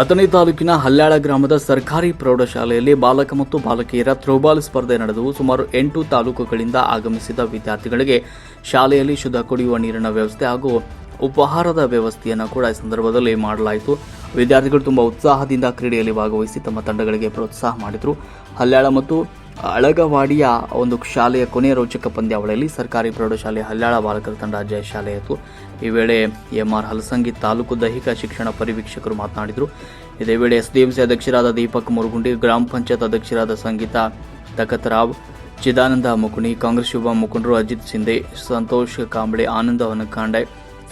ಅಥಣಿ ತಾಲೂಕಿನ ಹಲ್ಯಾಳ ಗ್ರಾಮದ ಸರ್ಕಾರಿ ಪ್ರೌಢಶಾಲೆಯಲ್ಲಿ ಬಾಲಕ ಮತ್ತು ಬಾಲಕಿಯರ ಥ್ರೋಬಾಲ್ ಸ್ಪರ್ಧೆ ನಡೆದವು. ಸುಮಾರು ಎಂಟು ತಾಲೂಕುಗಳಿಂದ ಆಗಮಿಸಿದ ವಿದ್ಯಾರ್ಥಿಗಳಿಗೆ ಶಾಲೆಯಲ್ಲಿ ಶುದ್ಧ ಕುಡಿಯುವ ನೀರಿನ ವ್ಯವಸ್ಥೆ ಹಾಗೂ ಉಪಹಾರದ ವ್ಯವಸ್ಥೆಯನ್ನು ಕೂಡ ಈ ಸಂದರ್ಭದಲ್ಲಿ ಮಾಡಲಾಯಿತು. ವಿದ್ಯಾರ್ಥಿಗಳು ತುಂಬ ಉತ್ಸಾಹದಿಂದ ಕ್ರೀಡೆಯಲ್ಲಿ ಭಾಗವಹಿಸಿ ತಮ್ಮ ತಂಡಗಳಿಗೆ ಪ್ರೋತ್ಸಾಹ ಮಾಡಿದರು. ಹಲ್ಯಾಳ ಮತ್ತು ಅಳಗವಾಡಿಯ ಒಂದು ಶಾಲೆಯ ಕೊನೆಯ ರೋಚಕ ಪಂದ್ಯಾವಳಿಯಲ್ಲಿ ಸರ್ಕಾರಿ ಪ್ರೌಢಶಾಲೆ ಹಲ್ಯಾಳ ಬಾಲಕರ ತಂಡ ಜಯಶಾಲೆಯಿತು ಈ ವೇಳೆ ಎಂಆರ್ ಹಲಸಂಗಿ ತಾಲೂಕು ದೈಹಿಕ ಶಿಕ್ಷಣ ಪರಿವೀಕ್ಷಕರು ಮಾತನಾಡಿದರು. ಇದೇ ವೇಳೆ ಎಸ್ಡಿಎಂಸಿ ಅಧ್ಯಕ್ಷರಾದ ದೀಪಕ್ ಮುರುಗುಂಡಿ, ಗ್ರಾಮ ಪಂಚಾಯತ್ ಅಧ್ಯಕ್ಷರಾದ ಸಂಗೀತಾ ತಕತರಾವ್ ಚಿದಾನಂದ ಮುಕುಣಿ ಕಾಂಗ್ರೆಸ್ ಯುವ ಮುಖಂಡರು ಅಜಿತ್ ಸಿಂಧೆ, ಸಂತೋಷ್ ಕಾಂಬಳೆ, ಆನಂದ ಹೊನಕಾಂಡೆ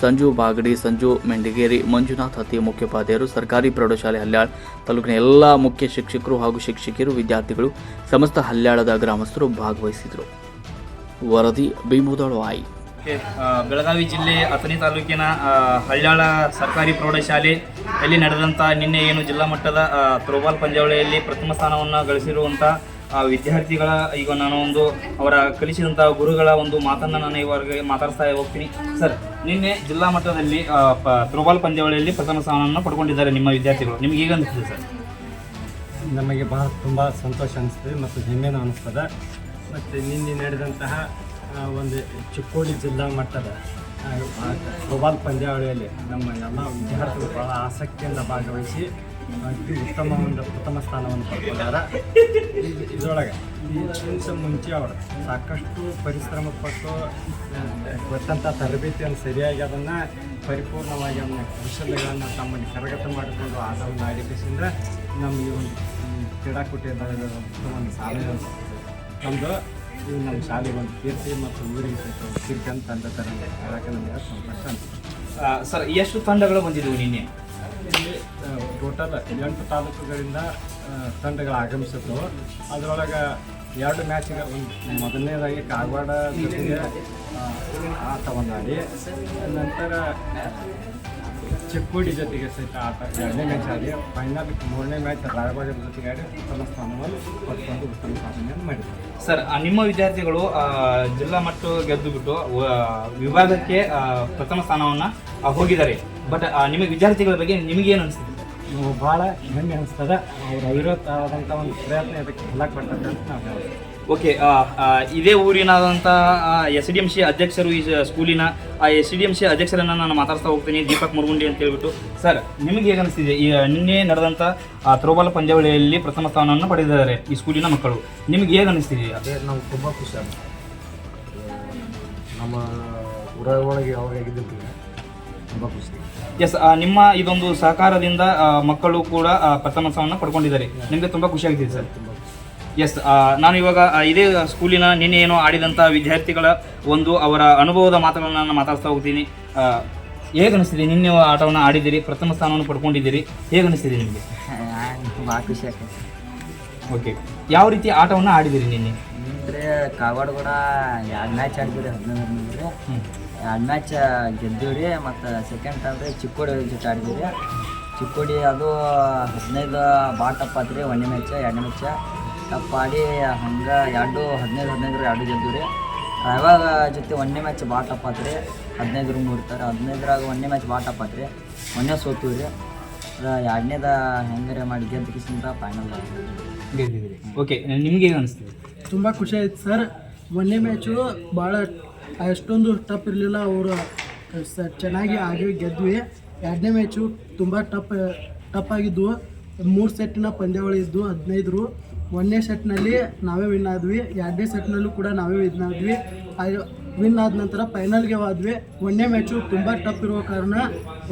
ಸಂಜು ಬಾಗಡಿ, ಸಂಜು ಮೆಂಡಿಗೇರಿ, ಮಂಜುನಾಥ್ ಅತಿ ಮುಖ್ಯೋಪಾಧ್ಯಾಯರು, ಸರ್ಕಾರಿ ಪ್ರೌಢಶಾಲೆ ಹಲ್ಯಾಳ್ ತಾಲೂಕಿನ ಎಲ್ಲ ಮುಖ್ಯ ಶಿಕ್ಷಕರು ಹಾಗೂ ಶಿಕ್ಷಕಿಯರು, ವಿದ್ಯಾರ್ಥಿಗಳು ಸಮಸ್ತ ಹಲ್ಯಾಳದ ಗ್ರಾಮಸ್ಥರು ಭಾಗವಹಿಸಿದರು. ವರದಿ ಭೀಮುದಳು ಆಯಿ ಬೆಳಗಾವಿ ಜಿಲ್ಲೆ ಅಥಣಿ ತಾಲೂಕಿನ ಹಳ್ಯಾಳ ಸರ್ಕಾರಿ ಪ್ರೌಢಶಾಲೆಯಲ್ಲಿ ನಡೆದಂಥ ನಿನ್ನೆ ಏನು ಜಿಲ್ಲಾ ಮಟ್ಟದ ತ್ರೋಬಾಲ್ ಥ್ರೋಬಾಲ್ ಪಂದ್ಯಾವಳಿಯಲ್ಲಿ ಪ್ರಥಮ ಸ್ಥಾನವನ್ನು ಗಳಿಸಿರುವಂಥ ಆ, ವಿದ್ಯಾರ್ಥಿಗಳ ಈಗ ನಾನು ಒಂದು ಅವರ ಕಲಿಸಿದಂಥ ಗುರುಗಳ ಒಂದು ಮಾತನ್ನು ನಾನು ಇವರಿಗೆ ಮಾತಾಡ್ತಾ ಹೋಗ್ತೀನಿ. ಸರ್ ನಿನ್ನೆ ಜಿಲ್ಲಾ ಮಟ್ಟದಲ್ಲಿ ಥ್ರೋಬಾಲ್ ಪಂದ್ಯಾವಳಿಯಲ್ಲಿ ಪ್ರಥಮ ಸ್ಥಾನವನ್ನು ಪಡ್ಕೊಂಡಿದ್ದಾರೆ ನಿಮ್ಮ ವಿದ್ಯಾರ್ಥಿಗಳು. ನಿಮ್ಗೆ ಈಗ ಅನಿಸ್ತದೆ ಸರ್? ನಮಗೆ ಬಹಳ ತುಂಬ ಸಂತೋಷ ಅನಿಸ್ತದೆ ಮತ್ತು ಹೆಮ್ಮೆನೂ ಅನಿಸ್ತದೆ. ಮತ್ತು ನಿನ್ನೆ ನಡೆದಂತಹ ಒಂದು ಚಿಕ್ಕೋಡಿ ಜಿಲ್ಲಾ ಮಟ್ಟದ ಥ್ರೋಬಾಲ್ ಪಂದ್ಯಾವಳಿಯಲ್ಲಿ ನಮ್ಮ ಎಲ್ಲ ವಿದ್ಯಾರ್ಥಿಗಳು ಬಹಳ ಆಸಕ್ತಿಯಿಂದ ಭಾಗವಹಿಸಿ ಅತಿ ಉತ್ತಮ ಒಂದು ಪ್ರಥಮ ಸ್ಥಾನವನ್ನು ಪಡ್ಕೊಂಡಾರ. ಇದರೊಳಗೆ ಇದಕ್ಕಿಂತ ಮುಂಚೆ ಅವರು ಸಾಕಷ್ಟು ಪರಿಶ್ರಮ ಪಟ್ಟು ಗೊತ್ತಂಥ ತರಬೇತಿಯನ್ನು ಸರಿಯಾಗಿ ಅದನ್ನು ಪರಿಪೂರ್ಣವಾಗಿ ಅವನ ಕೌಶಲ್ಯಗಳನ್ನು ತಮ್ಮಲ್ಲಿ ಕರಗತ ಮಾಡಿಕೊಂಡು ಆಟವನ್ನು ನಮ್ಮ ಈ ಒಂದು ಕ್ರೀಡಾಕೂಟ ಒಂದು ಸಾಧನೆ. ನಮ್ಮದು ಇದು ನಮ್ಮ ಶಾಲೆಗೆ ಒಂದು ಕೀರ್ತಿ ಮತ್ತು ಊರಿಗೆ ಕೀರ್ತಿ ಅಂತ ತಂದೆ ತರ ಹೇಳಕ್ಕೆ ನಮಗೆ ಸಂತೋಷ ಸರ್, ಎಷ್ಟು ತಂಡಗಳು ಬಂದಿದ್ದವು ನಿನ್ನೆ? ಇಲ್ಲಿ ಟೋಟಲ್ ಎಂಟು ತಾಲೂಕುಗಳಿಂದ ತಂಡಗಳು ಆಗಮಿಸಿದ್ದವು. ಅದರೊಳಗೆ ಎರಡು ಮ್ಯಾಚ್ಗೆ ಒಂದು ಮೊದಲನೇದಾಗಿ ಕಾಗವಾಡ ಜೊತೆಗೆ ಆಟ ಆಟವನ್ನು ಆಡಿ ನಂತರ ಚಿಕ್ಕೋಡಿ ಜೊತೆಗೆ ಸಹಿತ ಆಟ, ಎರಡನೇ ಮ್ಯಾಚ್ ಆಡಿ ಫೈನಲ್ ಮೂರನೇ ಮ್ಯಾಚ್ ರಾಯಬಾಗದ ಜೊತೆಗೆ ಆಡಿ ಉತ್ತಮ ಸ್ಥಾನವನ್ನು ಪಡ್ಕೊಂಡು ಉತ್ತಮ ಸಾಧನೆಯನ್ನು ಮಾಡಿದ್ದಾರೆ. ಸರ್ ನಿಮ್ಮ ವಿದ್ಯಾರ್ಥಿಗಳು ಜಿಲ್ಲಾ ಮಟ್ಟ ಗೆದ್ದುಬಿಟ್ಟು ವಿಭಾಗಕ್ಕೆ ಪ್ರಥಮ ಸ್ಥಾನವನ್ನು ಹೋಗಿದ್ದಾರೆ. ಬಟ್ ನಿಮಗೆ ವಿದ್ಯಾರ್ಥಿಗಳ ಬಗ್ಗೆ ನಿಮಗೆ ಏನು ಅನಿಸ್ತಿದೆ? ನಾವು ಭಾಳ ಹೆಮ್ಮೆ ಅನಿಸ್ತದೆ. ಅವ್ರ ಐವತ್ತಾದಂಥ ಒಂದು ಪ್ರಯತ್ನ ಇದಕ್ಕೆ ಫಲ ಕೊಟ್ಟಂತ ನಾವು ಓಕೆ ಇದೇ ಊರಿನಾದಂಥ ಎಸ್ ಡಿ ಎಂ ಸಿ ಅಧ್ಯಕ್ಷರು ಈ ಸ್ಕೂಲಿನ ಆ ಎಸ್ ಡಿ ಎಂ ಸಿ ಅಧ್ಯಕ್ಷರನ್ನು ನಾನು ಮಾತಾಡ್ತಾ ಹೋಗ್ತೀನಿ. ದೀಪಕ್ ಮುರುಗುಂಡಿ ಅಂತ ಹೇಳ್ಬಿಟ್ಟು. ಸರ್ ನಿಮಗೆ ಹೇಗೆ ಅನಿಸ್ತಿದೆ? ಈ ನಿನ್ನೆ ನಡೆದಂಥ ಥ್ರೋಬಾಲ್ ಪಂದ್ಯಾವಳಿಯಲ್ಲಿ ಪ್ರಥಮ ಸ್ಥಾನವನ್ನು ಪಡೆದಿದ್ದಾರೆ ಈ ಸ್ಕೂಲಿನ ಮಕ್ಕಳು. ನಿಮಗೆ ಹೇಗೆ ಅನಿಸ್ತಿದೆ ಅದೇ ನಮ್ಗೆ ತುಂಬ ಖುಷಿ ಆಗುತ್ತೆ ನಮ್ಮ ಊರ ಒಳಗೆ ಯಾವಾಗ ಆಗಿದ್ದಿಲ್ಲ ತುಂಬ ಖುಷಿ ಎಸ್ ನಿಮ್ಮ ಇದೊಂದು ಸಹಕಾರದಿಂದ ಮಕ್ಕಳು ಕೂಡ ಪ್ರಥಮ ಸ್ಥಾನವನ್ನು ಪಡ್ಕೊಂಡಿದ್ದಾರೆ. ನಿಮಗೆ ತುಂಬ ಖುಷಿ ಆಗ್ತಿದೆ ಸರ್. ತುಂಬ ಎಸ್ ನಾನು ಇವಾಗ ಇದೇ ಸ್ಕೂಲಿನ ನಿನ್ನೆ ಏನೋ ಆಡಿದಂಥ ವಿದ್ಯಾರ್ಥಿಗಳ ಒಂದು ಅವರ ಅನುಭವದ ಮಾತುಗಳನ್ನು ನಾನು ಮಾತಾಡ್ತಾ ಹೋಗ್ತೀನಿ. ಹೇಗನಿಸ್ತಿದೆ ಹೇಗೆ ಅನಿಸ್ತಿದೆ ನಿನ್ನೆ ಆಟವನ್ನು ಆಡಿದ್ದೀರಿ ಪ್ರಥಮ ಸ್ಥಾನವನ್ನು ಪಡ್ಕೊಂಡಿದ್ದೀರಿ ಹೇಗೆ ಅನಿಸ್ತಿದೆ ನಿಮಗೆ? ತುಂಬಾ ಖುಷಿ ಆಗ್ತದೆ. ಓಕೆ ಯಾವ ರೀತಿ ಆಟವನ್ನು ಆಡಿದ್ದೀರಿ ನಿನ್ನೆ? ಅಂದರೆ ಕಾಗವಾಡ ಕೂಡ ಎರಡು ಮ್ಯಾಚ್ ಆಡಿದ್ದೀರಿ ಹದಿನೈದು ಹದಿನೈದು ಎರಡು ಮ್ಯಾಚ್ ಗೆದ್ದೀವಿ ರೀ ಮತ್ತು ಸೆಕೆಂಡ್ ಅಂದರೆ ಚಿಕ್ಕೋಡಿ ಜೊತೆ ಆಡಿದ್ವಿ ರೀ. ಚಿಕ್ಕೋಡಿ ಅದು ಹದಿನೈದು ಭಾಳ ಟಪ್ ಆತ್ರಿ ಒಂದನೇ ಮ್ಯಾಚ್ ಎರಡನೇ ಮ್ಯಾಚ್ ಟಪ್ ಆಡಿ ಹಂಗೆ ಎರಡು ಹದಿನೈದು ಹದಿನೈದು ಎರಡು ಗೆದ್ದೀವಿ ರೀ. ರಾಯವಾಗ ಜೊತೆ ಒಂದನೇ ಮ್ಯಾಚ್ ಭಾಳ ಟಪ್ ಆತ್ರಿ ಹದಿನೈದು ರೂಮ್ ಇರ್ತಾರೆ ಹದಿನೈದರಾಗ ಒಂದನೇ ಮ್ಯಾಚ್ ಭಾಳ ಟಪ್ ಆತ್ರಿ ಒಂದನೇ ಸೋತೀವಿ ರೀ. ಎರಡನೇದ ಹೆಂಗಾರೆ ಮಾಡಿ ಗೆದ್ದು ಕಿಸಿಂದ ಫೈನಲ್ ಗೆದ್ದಿದ್ರಿ ಓಕೆ ನಿಮ್ಗೆ ಏನು ಅನಿಸ್ತಿದೆ? ತುಂಬ ಖುಷಿ ಆಯ್ತು ಸರ್. ಒಂದನೇ ಮ್ಯಾಚು ಭಾಳ ಅಷ್ಟೊಂದು ಟಫ್ ಇರಲಿಲ್ಲ. ಅವರು ಸ, ಚೆನ್ನಾಗಿ ಆಗಿ ಗೆದ್ವಿ. ಎರಡನೇ ಮ್ಯಾಚು ತುಂಬ ಟಫ್ ಟಫ್ ಆಗಿದ್ವು ಮೂರು ಸೆಟ್ಟಿನ ಪಂದ್ಯಾವಳಿ ಇದ್ದು ಹದಿನೈದರು. ಒಂದನೇ ಸೆಟ್ನಲ್ಲಿ ನಾವೇ ವಿನ್ ಆದ್ವಿ. ಎರಡನೇ ಸೆಟ್ನಲ್ಲೂ ಕೂಡ ನಾವೇ ವಿನ್ ಆದ್ವಿ. ವಿನ್ ಆದ ನಂತರ ಫೈನಲ್ಗೆ ಹೋದ್ವಿ. ಒಂದನೇ ಮ್ಯಾಚು ತುಂಬ ಟಫ್ ಇರೋ ಕಾರಣ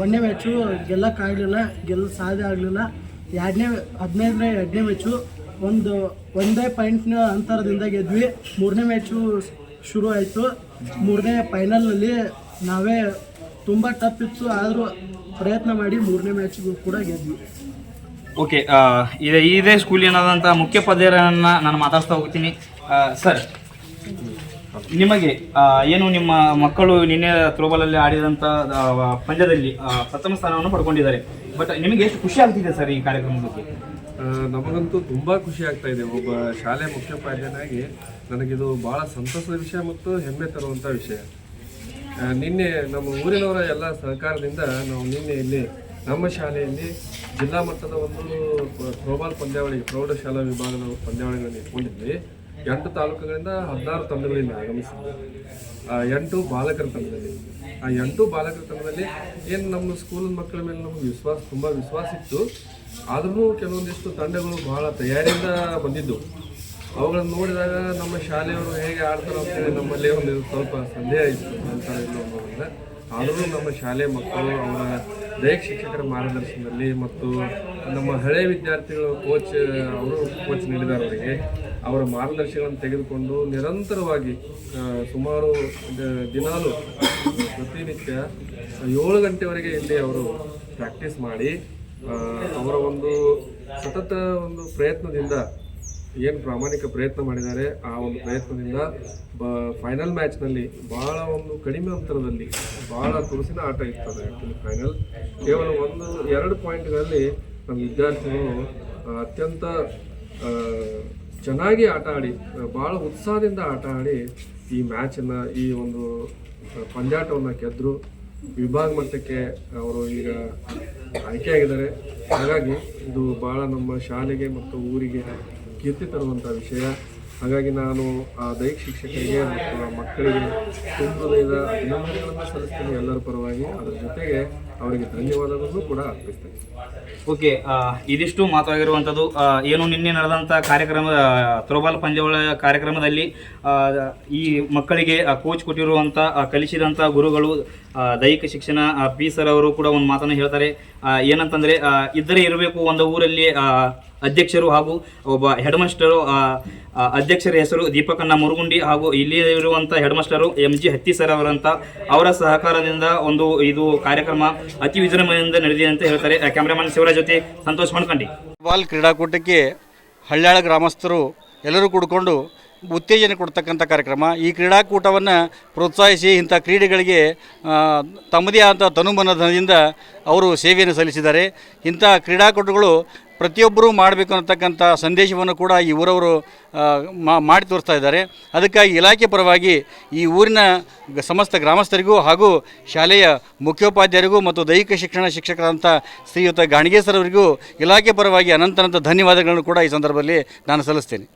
ಒಂದನೇ ಮ್ಯಾಚು ಗೆಲ್ಲಕ್ಕಾಗಲಿಲ್ಲ ಗೆಲ್ಲ ಸಾಧ್ಯ ಆಗಲಿಲ್ಲ. ಎರಡನೇ, ಹದಿನೈದನೇ, ಎರಡನೇ ಮ್ಯಾಚು ಒಂದು, ಒಂದೇ ಪಾಯಿಂಟ್ನ ಅಂತರದಿಂದ ಗೆದ್ವಿ. ಮೂರನೇ ಮ್ಯಾಚು ಶುರು ಆಯಿತು. ಮೂರನೇ ಫೈನಲ್ನಲ್ಲಿ ನಾವೇ ತುಂಬ ಟಫ್ ಇತ್ತು ಆದರೂ ಪ್ರಯತ್ನ ಮಾಡಿ ಮೂರನೇ ಮ್ಯಾಚ್ಗೂ ಕೂಡ ಗೆದ್ವಿ. ಓಕೆ ಇದೇ ಇದೇ ಸ್ಕೂಲಿನಾದಂಥ ಮುಖ್ಯೋಪಾಧ್ಯಾಯರನ್ನ ನಾನು ಮಾತಾಡ್ತಾ ಹೋಗ್ತೀನಿ. ಸರ್ ನಿಮಗೆ ಏನು ನಿಮ್ಮ ಮಕ್ಕಳು ನಿನ್ನೆ ಥ್ರೋಬಾಲಲ್ಲಿ ಆಡಿದಂಥ ಪಂದ್ಯದಲ್ಲಿ ಪ್ರಥಮ ಸ್ಥಾನವನ್ನು ಪಡ್ಕೊಂಡಿದ್ದಾರೆ. ಬಟ್ ನಿಮಗೆ ಎಷ್ಟು ಖುಷಿ ಆಗ್ತಿದೆ ಸರ್ ಈ ಕಾರ್ಯಕ್ರಮದ ಬಗ್ಗೆ ಆ, ನಮಗಂತೂ ತುಂಬ ಖುಷಿ ಆಗ್ತಾ ಇದೆ. ಒಬ್ಬ ಶಾಲೆ ಮುಖ್ಯೋಪಾಧ್ಯಾಯನಾಗಿ ನನಗಿದು ಭಾಳ ಸಂತಸದ ವಿಷಯ ಮತ್ತು ಹೆಮ್ಮೆ ತರುವಂಥ ವಿಷಯ. ನಿನ್ನೆ ನಮ್ಮ ಊರಿನವರ ಎಲ್ಲ ಸಹಕಾರದಿಂದ ನಾವು ನಿನ್ನೆ ಇಲ್ಲಿ ನಮ್ಮ ಶಾಲೆಯಲ್ಲಿ ಜಿಲ್ಲಾ ಮಟ್ಟದ ಒಂದು ಥ್ರೋಬಾಲ್ ಪಂದ್ಯಾವಳಿ, ಪ್ರೌಢಶಾಲಾ ವಿಭಾಗದ ಪಂದ್ಯಾವಳಿಗಳನ್ನು ಇಟ್ಕೊಂಡಿದ್ವಿ. ಎಂಟು ತಾಲೂಕುಗಳಿಂದ ಹದಿನಾರು ತಂಡಗಳಿಂದ ಆಗಮಿಸಿದ್ವಿ. ಆ, ಎಂಟು ಬಾಲಕರ ತಂಡದಲ್ಲಿ. ಆ ಎಂಟು ಬಾಲಕರ ತಂಡದಲ್ಲಿ ಏನು ನಮ್ಮ ಸ್ಕೂಲ್ ಮಕ್ಕಳ ಮೇಲೆ ನಮಗೆ ವಿಶ್ವಾಸ, ತುಂಬ ವಿಶ್ವಾಸ ಇತ್ತು. ಆದ್ರೂ ಕೆಲವೊಂದಿಷ್ಟು ತಂಡಗಳು ಬಹಳ ತಯಾರಿಯಿಂದ ಬಂದಿದ್ದು. ಅವುಗಳನ್ನು ನೋಡಿದಾಗ ನಮ್ಮ ಶಾಲೆಯವರು ಹೇಗೆ ಆಡ್ತಾರೆ ಅಂತೇಳಿ ನಮ್ಮಲ್ಲಿ ಒಂದು ಸ್ವಲ್ಪ ಸಂದೇಹ ಇತ್ತು. ಅಂತ ಅನ್ನೋದ್ರಿಂದ ಆದರೂ ನಮ್ಮ ಶಾಲೆ ಮಕ್ಕಳು, ಅವರ ದೈಹಿಕ ಶಿಕ್ಷಕರ ಮಾರ್ಗದರ್ಶನದಲ್ಲಿ ಮತ್ತು ನಮ್ಮ ಹಳೆ ವಿದ್ಯಾರ್ಥಿಗಳು ಕೋಚ್ ಅವರು ಕೋಚ್ ನೀಡಿದ್ದಾರೆ ಅವರಿಗೆ, ಅವರ ಮಾರ್ಗದರ್ಶನಗಳನ್ನು ತೆಗೆದುಕೊಂಡು ನಿರಂತರವಾಗಿ ಸುಮಾರು ದಿನಾಲು, ಪ್ರತಿನಿತ್ಯ ಏಳು ಗಂಟೆವರೆಗೆ ಇಲ್ಲಿ ಅವರು ಪ್ರಾಕ್ಟೀಸ್ ಮಾಡಿ ಅವರ ಒಂದು ಸತತ ಒಂದು ಪ್ರಯತ್ನದಿಂದ ಏನು ಪ್ರಾಮಾಣಿಕ ಪ್ರಯತ್ನ ಮಾಡಿದ್ದಾರೆ, ಆ ಒಂದು ಪ್ರಯತ್ನದಿಂದ ಬ ಫೈನಲ್ ಮ್ಯಾಚ್ನಲ್ಲಿ ಭಾಳ ಒಂದು ಕಡಿಮೆ ಅಂತರದಲ್ಲಿ ಭಾಳ ತುರುಸಿನ ಆಟ ಇರ್ತದೆ ಆ್ಯಕ್ಚುಲಿ ಫೈನಲ್ ಕೇವಲ ಒಂದು, ಎರಡು ಪಾಯಿಂಟ್ಗಳಲ್ಲಿ ನಮ್ಮ ವಿದ್ಯಾರ್ಥಿಗಳು ಅತ್ಯಂತ ಚೆನ್ನಾಗಿ ಆಟ ಆಡಿ ಭಾಳ ಉತ್ಸಾಹದಿಂದ ಆಟ ಆಡಿ ಈ ಮ್ಯಾಚನ್ನು ಈ ಒಂದು ಪಂದ್ಯಾಟವನ್ನು ಗೆದ್ದರು ವಿಭಾಗ ಮಟ್ಟಕ್ಕೆ ಅವರು ಈಗ ಆಯ್ಕೆಯಾಗಿದ್ದಾರೆ. ಹಾಗಾಗಿ ಇದು ಭಾಳ ನಮ್ಮ ಶಾಲೆಗೆ ಮತ್ತು ಊರಿಗೆ ಕೀರ್ತಿ ತರುವಂಥ ವಿಷಯ. ಹಾಗಾಗಿ ನಾನು ಆ ದೈಹಿಕ ಶಿಕ್ಷಕರಿಗೆ ಮತ್ತು ಮಕ್ಕಳಿಗೆ ತುಂಬ ಹೃದಯದ ಅಭಿನಂದನೆಗಳನ್ನು ಸಲ್ಲಿಸ್ತೀನಿ ಎಲ್ಲರ ಪರವಾಗಿ. ಅದರ ಜೊತೆಗೆ ಅವರಿಗೆ ಧನ್ಯವಾದಗಳನ್ನು ಕೂಡ ಅರ್ಪಿಸ್ತೇನೆ. ಓಕೆ ಇದಿಷ್ಟು ಮಾತಾಗಿರುವಂಥದ್ದು ಏನು ನಿನ್ನೆ ನಡೆದಂಥ ಕಾರ್ಯಕ್ರಮ ಥ್ರೋಬಾಲ್ ಪಂದ್ಯಾವಳ ಕಾರ್ಯಕ್ರಮದಲ್ಲಿ ಈ ಮಕ್ಕಳಿಗೆ ಕೋಚ್ ಕೊಟ್ಟಿರುವಂಥ ಕಲಿಸಿದಂಥ ಗುರುಗಳು ದೈಹಿಕ ಶಿಕ್ಷಣ ಪಿ ಸರ್ ಅವರು ಕೂಡ ಒಂದು ಮಾತನ್ನು ಹೇಳ್ತಾರೆ. ಏನಂತಂದರೆ ಇದ್ದರೆ ಇರಬೇಕು ಒಂದು ಊರಲ್ಲಿ ಅಧ್ಯಕ್ಷರು ಹಾಗೂ ಒಬ್ಬ ಹೆಡ್ ಮಾಸ್ಟರು ಅಧ್ಯಕ್ಷರ ಹೆಸರು ದೀಪಕಣ್ಣ ಮುರುಗುಂಡಿ ಹಾಗೂ ಇಲ್ಲಿ ಇರುವಂಥ head master M G Hatti sir ಅವರಂತ ಅವರ ಸಹಕಾರದಿಂದ ಒಂದು ಇದು ಕಾರ್ಯಕ್ರಮ ಅತಿ ವಿಜೃಂಭಣೆಯಿಂದ ನಡೆದಿದೆ ಅಂತ ಹೇಳ್ತಾರೆ. ಕ್ಯಾಮ್ರಾಮನ್ ಶಿವರಾಜ್ ಜೊತೆ ಸಂತೋಷ್ ಮಾಡ್ಕೊಂಡು ಬಾಲ್ ಕ್ರೀಡಾಕೂಟಕ್ಕೆ ಹಳ್ಯಾಳ ಗ್ರಾಮಸ್ಥರು ಎಲ್ಲರೂ ಕೂಡಿಕೊಂಡು ಉತ್ತೇಜನ ಕೊಡ್ತಕ್ಕಂಥ ಕಾರ್ಯಕ್ರಮ. ಈ ಕ್ರೀಡಾಕೂಟವನ್ನು ಪ್ರೋತ್ಸಾಹಿಸಿ ಇಂಥ ಕ್ರೀಡೆಗಳಿಗೆ ತಮ್ಮದೇ ಆದ ತನುಮನದಿಂದ ಅವರು ಸೇವೆಯನ್ನು ಸಲ್ಲಿಸಿದ್ದಾರೆ. ಇಂಥ ಕ್ರೀಡಾಕೂಟಗಳು ಪ್ರತಿಯೊಬ್ಬರೂ ಮಾಡಬೇಕು ಅನ್ನತಕ್ಕಂಥ ಸಂದೇಶವನ್ನು ಕೂಡ ಈ ಊರವರು ಮಾಡಿ ತೋರಿಸ್ತಾ ಇದ್ದಾರೆ. ಅದಕ್ಕಾಗಿ ಇಲಾಖೆ ಪರವಾಗಿ ಈ ಊರಿನ ಸಮಸ್ತ ಗ್ರಾಮಸ್ಥರಿಗೂ ಹಾಗೂ ಶಾಲೆಯ ಮುಖ್ಯೋಪಾಧ್ಯಾಯರಿಗೂ ಮತ್ತು ದೈಹಿಕ ಶಿಕ್ಷಣ ಶಿಕ್ಷಕರಂಥ ಶ್ರೀಯುತ ಗಾಣಿಗೆ ಸರ್ ಅವರಿಗೂ ಇಲಾಖೆ ಪರವಾಗಿ ಅನಂತನಂತ ಅನಂತ ಧನ್ಯವಾದಗಳನ್ನು ಕೂಡ ಈ ಸಂದರ್ಭದಲ್ಲಿ ನಾನು ಸಲ್ಲಿಸ್ತೇನೆ.